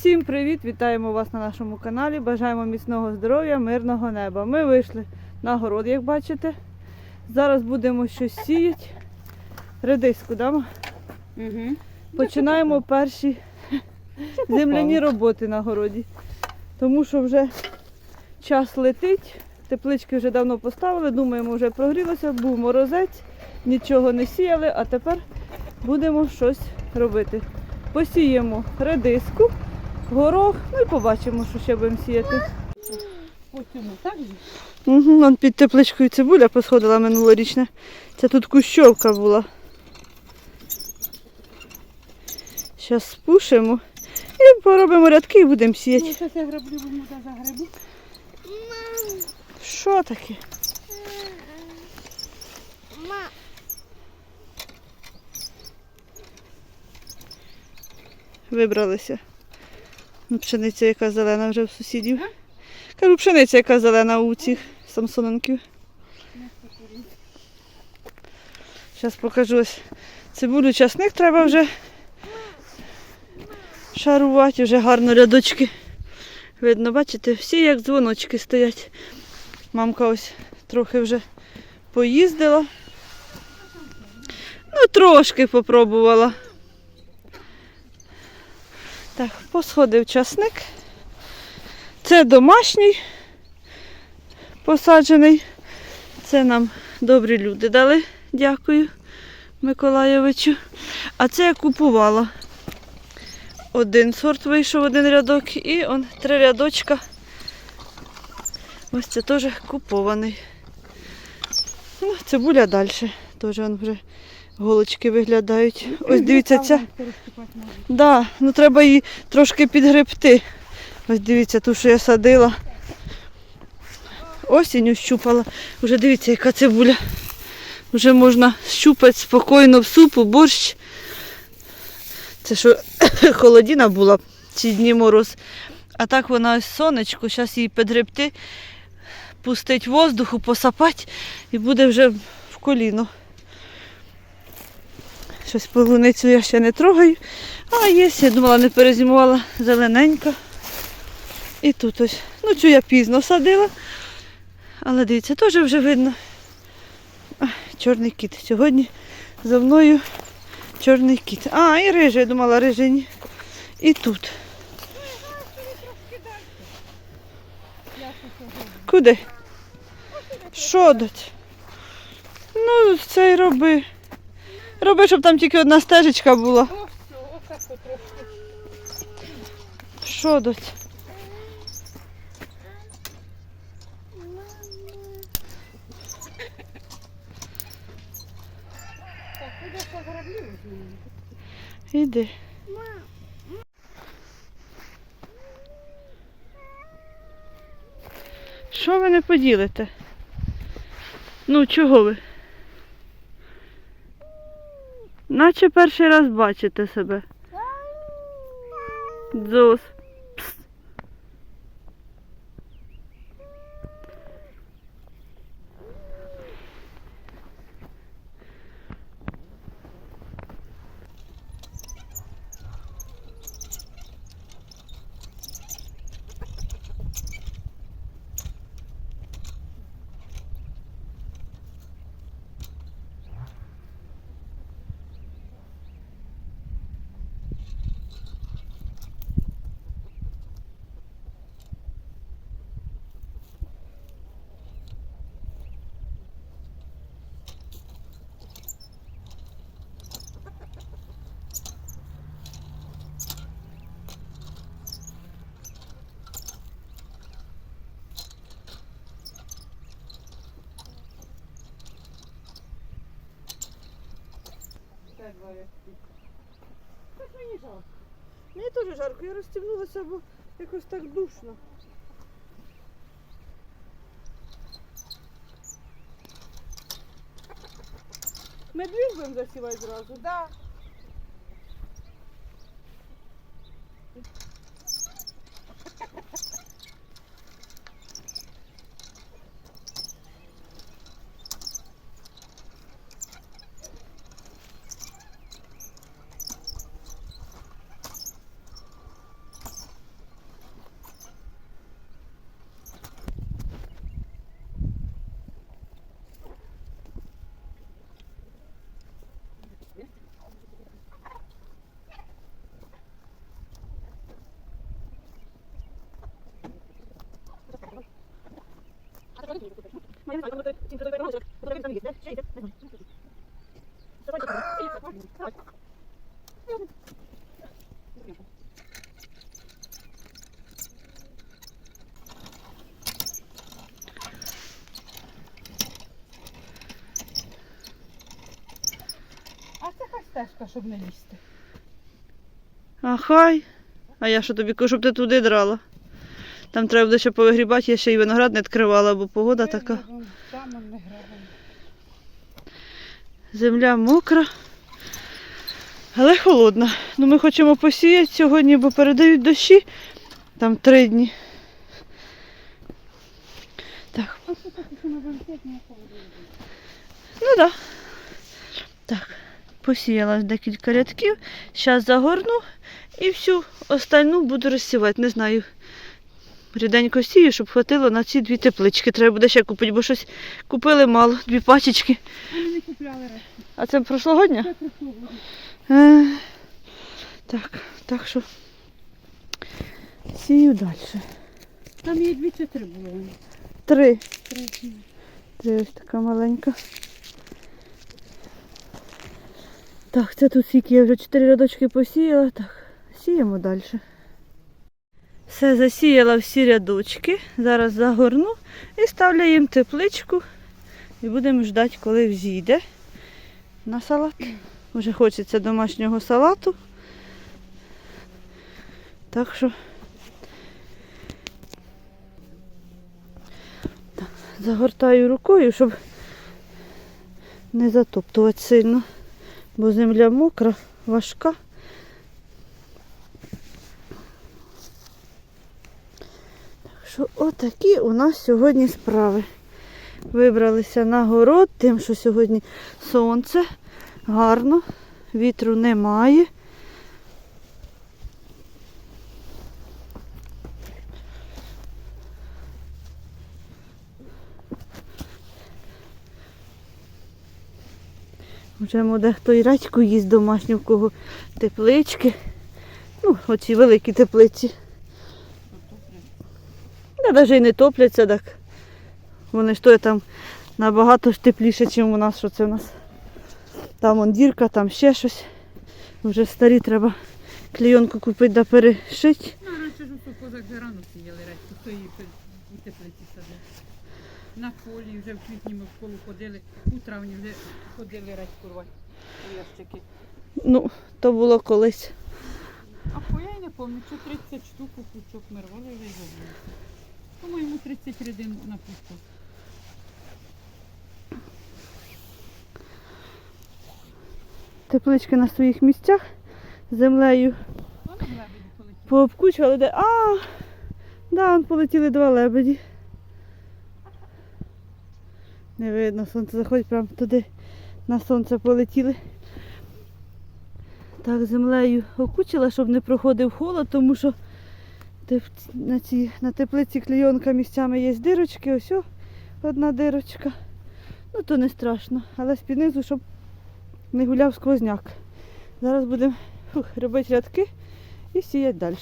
Всім привіт! Вітаємо вас на нашому каналі. Бажаємо міцного здоров'я, мирного неба. Ми вийшли на город, як бачите. Зараз будемо щось сіяти. Редиску, да? ма? Угу. Починаємо перші земляні роботи на городі. Тому що вже час летить, теплички вже давно поставили, думаємо, вже прогрілося, був морозець, нічого не сіяли, а тепер будемо щось робити. Посіємо редиску, горох, ну і побачимо, що ще будемо сіяти. Угу, вон під тепличкою цибуля посходила минулорічна. Це тут кущовка була. Зараз спушимо і поробимо рядки і будемо сіяти. Ну, зараз я граблю, загребу. Що таке? Вибралися. Ну, пшениця яка зелена вже в сусідів. Кажу, пшениця яка зелена у цих самсоненків. Зараз покажу ось цибулю, часник треба вже шарувати, вже гарно рядочки. Видно, бачите, всі як дзвоночки стоять. Мамка ось трохи вже поїздила. Ну, трошки попробувала. Так, посходив часник. Це домашній посаджений. Це нам добрі люди дали. Дякую Миколаєвичу. А це я купувала. Один сорт вийшов, один рядок, і он три рядочка. Ось це теж купований. Ну, цибуля далі. Теж он вже голочки виглядають. Ось дивіться, ця. Да, ну треба її трошки підгребти. Ось дивіться, ту, що я садила. Осінню щупала. Вже дивіться, яка цибуля. Вже можна щупати спокійно в супу, борщ. Це що холодіна була ці дні мороз. А так вона ось сонечко, зараз її підгребти, пустить воздуху, посапати і буде вже в коліно. Щось полуницю я ще не трогаю. А є, я думала, не перезимувала зелененька. І тут ось. Ну, цю я пізно садила. Але дивіться, теж вже видно. Ай, чорний кіт. Сьогодні за мною чорний кіт. А, і рижий, я думала, рижині. І тут. Куди? Що дать? Ну, це й роби. Роби, щоб там тільки одна стежечка була. О, все, отак потрошки. Що візьму? Іди. Що ви не поділите? Ну, чого ви? Наче перший раз бачите себе. Дзос. Так, Варя. Так мені жалко. Мені теж жарко, я розстібнулася, бо якось так душно. Ми дві будемо засівати зразу. Да. А це хай стежка, щоб не лізти. А хай. А я що тобі кажу, щоб ти туди драла. Там треба буде ще повигрібати, я ще й виноград не відкривала, бо погода така. Грабимо. Земля мокра, але холодна. Ну, ми хочемо посіяти сьогодні, бо передають дощі. Там три дні. Так. Ну так. Да. Так. Посіяла декілька рядків. Зараз загорну і всю остальну буду розсівати. Не знаю. Ріденько сію, щоб хватило на ці дві теплички. Треба буде ще купити, бо щось купили мало, дві пачечки. Вони не купляли решті. А це прошлогодня? Це прийшло. Е, так, так що сію далі. Там є дві чи три було. Три. Три. Три ось така маленька. Так, це тут скільки я вже чотири рядочки посіяла. Так, сіємо далі. Все, засіяла всі рядочки. Зараз загорну і ставлю їм тепличку. І будемо ждати, коли взійде на салат. Вже хочеться домашнього салату. Так що загортаю рукою, щоб не затоптувати сильно, бо земля мокра, важка. Що отакі у нас сьогодні справи. Вибралися на город, тим, що сьогодні сонце гарно, вітру немає. Вже може хто і рачку їсть домашню, в кого теплички. Ну, оці великі теплиці. Да, навіть і не топляться, так. Вони ж то там набагато ж тепліше, ніж у нас, що це у нас. Там вон дірка, там ще щось. Вже старі треба клейонку купити да перешити. Ну, раніше ж у козак вже рано сіяли речі, хто її у теплиці садив. На полі вже в квітні ми в школу ходили, у травні вже ходили речі курвати ящики. Ну, то було колись. А по я не пам'ятаю, що 30 штук у пучок ми рвали вже й. По-моєму, 30 рядин на пучок. Теплички на своїх місцях землею пообкучували, де. А, да, он полетіли два лебеді. Не видно, сонце заходить прямо туди. На сонце полетіли. Так, землею окучила, щоб не проходив холод, тому що на, цій, на теплиці клейонка місцями є дирочки, ось о, одна дирочка. Ну то не страшно, але з-під низу, щоб не гуляв сквозняк. Зараз будемо робити рядки і сіяти далі.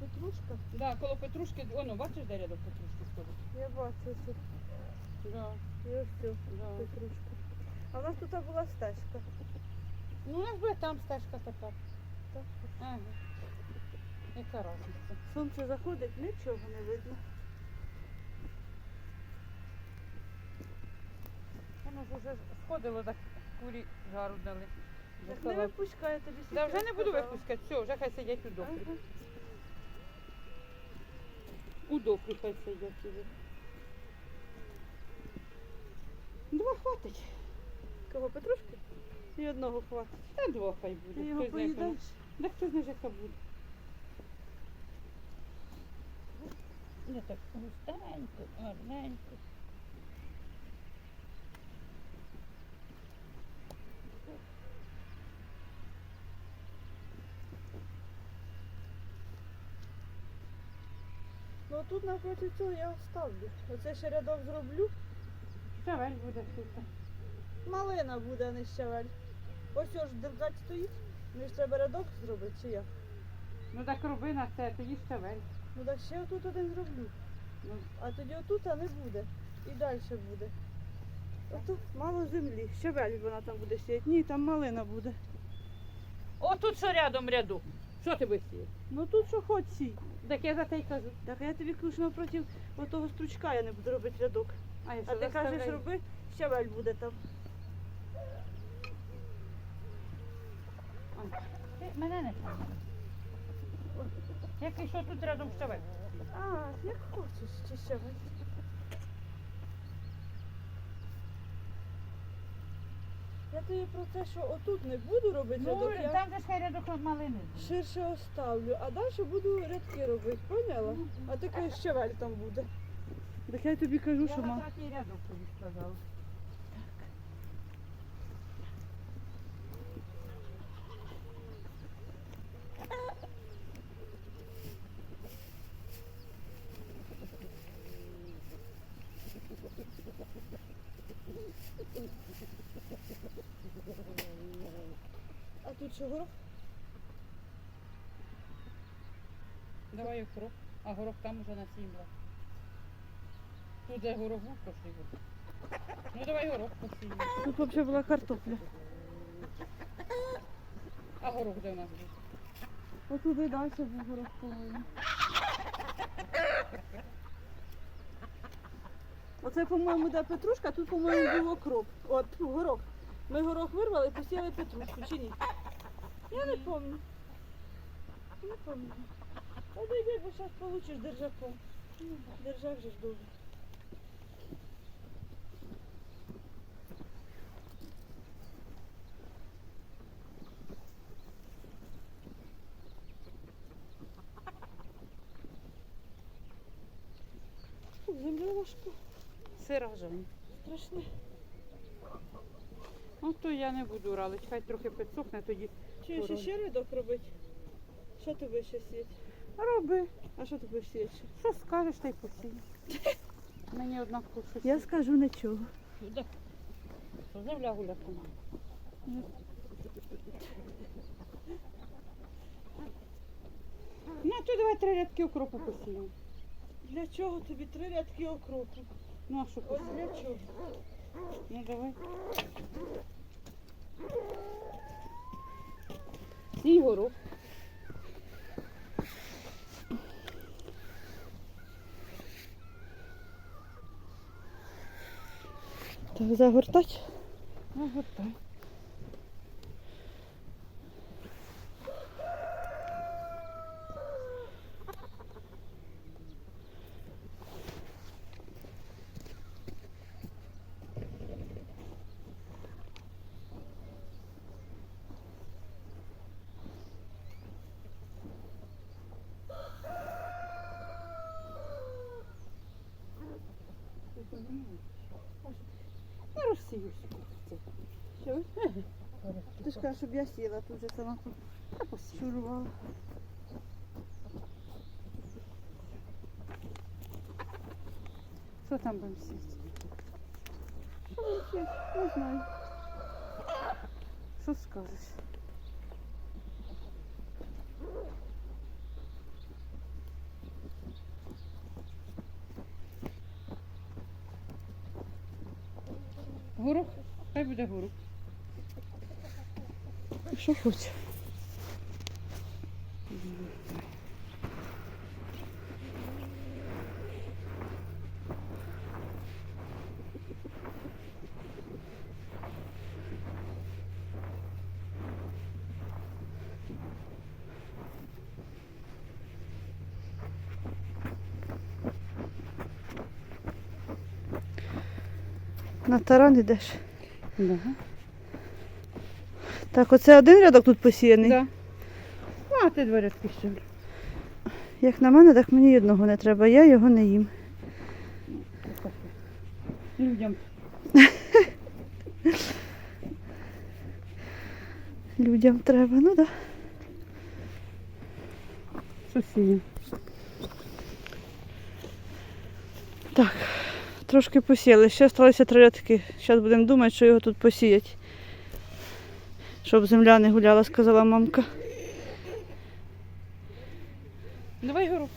Петрушка? Да, коло петрушки, воно, бачиш, де рядок петрушки стоїть? Я бачу тут. Да, І ось цю да. петрушку. А в нас тут була стежка. Ну, у нас буде там стежка така. Так. Ага. Яка разниця? Сонце заходить, нічого не видно. Воно ж уже сходило, так курі жару дали. Так не випускає тобі Да вже не буду випускати, все, вже хай сидять у доплі. Ага. У доплі хай сидять уже. Два хватить. Кого петрушки? І одного хватить. Та два хай Ти буде. його знає, коли. поїдаєш? Да хто знає, яка буде. Не так густенько, гарненько. Ну тут напроти цього я оставлю. Оце ще рядок зроблю. Щавель буде тут. Малина буде, а не щавель. Ось ось держать стоїть. Мені ж треба рядок зробити, чи як? Ну так роби на це, тоді щавель. Ну так ще отут один зроблю. Ну, А тоді отут а не буде. і далі буде. Ото мало землі. Щавель вона там буде сіяти. Ні, там малина буде. О, тут що рядом ряду. Що ти висієш? Ну тут що хоч сій. Так я за те й кажу. Так я тобі кажу, що напроти отого стручка я не буду робити рядок. А, я А ти кажеш, роби, щавель буде там. Мене не слухай. Який що тут рядом щавель? А, як хочеш, чи щавель. Я тобі про те, що отут не буду робити Ну, рядок, я там же ж хай рядок малини. ширше оставлю, а далі буду рядки робити, поняла? А кажеш, щавель там буде. Так я тобі кажу, Я що на ма. рядок тобі сказала. А тут що горох? Давай горох, а горох там уже насімла. Тут де горох був прошлий год. Ну давай горох посіємо. Тут взагалі була картопля. А горох де у нас був? Отуди далі був горох по-моєму. Оце, по-моєму, де петрушка, тут, по-моєму, був окроп. От, горох. Ми горох вирвали і посіяли петрушку, чи ні? Я не пам'ятаю. Не пам'ятаю. Та дойди, бо зараз получиш держаком. Держак же ж добре. Земля важка. Сира Жень. Страшне. Ну то я не буду ралить, хай трохи підсохне тоді. Чи ще ще рядок робити? Що ти будеш ще сіяти? Роби. А що ти будеш сіяти? ще? Що скажеш, та й посій. Мені однаково щось. Я скажу нічого. Земля гуляти має. Ну, то давай три рядки окропу посіємо. Для чого тобі три рядки окропу? Ну, а що чого? Ну, давай. І горох. Так, загортать. Ну, готай. Я розсію сюди. Що? Ти ж кажеш, щоб я сіла, тут вже сама тут шурувала. Що там будемо ще? Не знаю. Що скажеш? Горох? Хай буде горох. Що хочеш? На таран йдеш. Да. Так, оце один рядок тут посіяний. Да. А, ти два рядки ще. Як на мене, так мені одного не треба. Я його не їм. Людям. Людям треба, ну так. Що сіємо? Да. Трошки посіяли. Ще залишилося три рядки. Зараз будемо думати, що його тут посіяти. Щоб земля не гуляла, сказала мамка. Давай горох.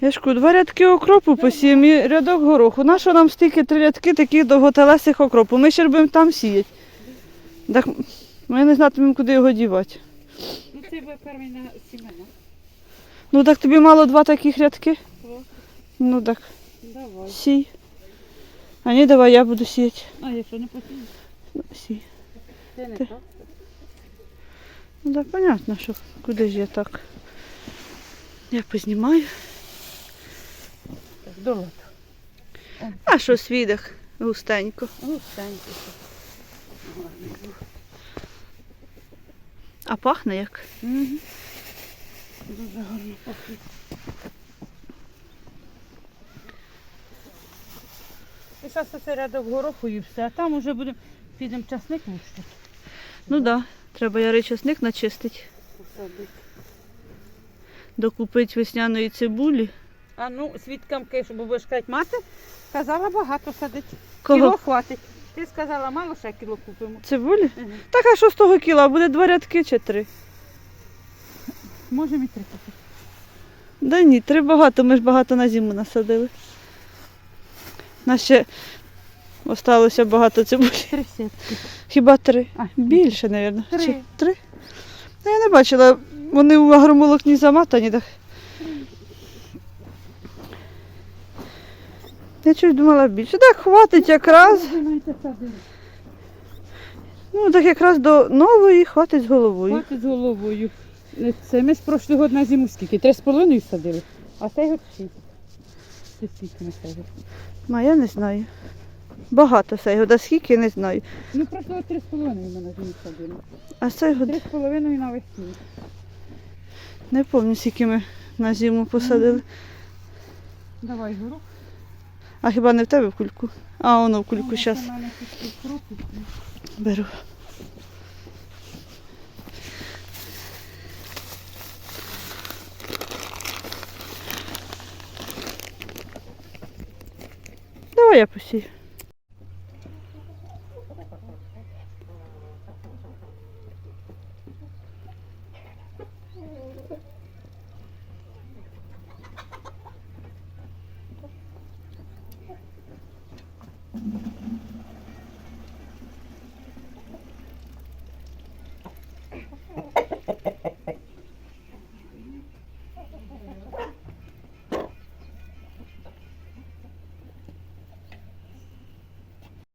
Я ж два рядки окропу посіємо і рядок гороху. Нащо нам стільки три рядки таких довготелесих окропу? Ми ще будемо там сіяти. Так ми не знатимемо, куди його дівати. Ну це буде перший на сімена. Ну так тобі мало два таких рядки? Ну так, Давай. сій. А ні, давай я буду сіяти. А якщо не посієш? Ну, Сій. Це не Ти. так. Ну так, понятно, що куди ж я так. Я познімаю. Так, долото. А що свідок густенько. Станьте. А пахне як? Угу. Дуже гарно пахне. І зараз оце рядок гороху і все, а там уже будемо підемо часник лущити. Ну так, да. треба ярий часник начистити. Докупити весняної цибулі. А ну, свідкам кишу, бо будеш казати, мати казала багато садити. Кого? Кіло хватить. Ти сказала, мало ще кіло купимо. Цибулі? Ага. Так, а що з того кіла? Буде два рядки чи три? Можемо і три купити. Да ні, три багато, ми ж багато на зиму насадили. Нас ще осталося багато цибулі. Три сітки. Хіба три? А, Більше, мабуть. Три. Чи три? Ну, я не бачила, вони у агромолокні заматані. Так. Я щось думала більше. Так, хватить якраз. Ну, так якраз до нової хватить з головою. Хватить з головою. Це ми з прошлого на зиму скільки? Три з половиною садили. А цей год шість. Це скільки на цей год? Ну, я не знаю. Багато цей год, скільки не знаю. Ну, просто три з половиною мене зиму садили. А цей год Три з половиною навесні. не пам'ятаю, скільки ми на зиму посадили. Давай горох. А хіба не в тебе в кульку? А, воно в кульку Ну, зараз мене беру. Я посію.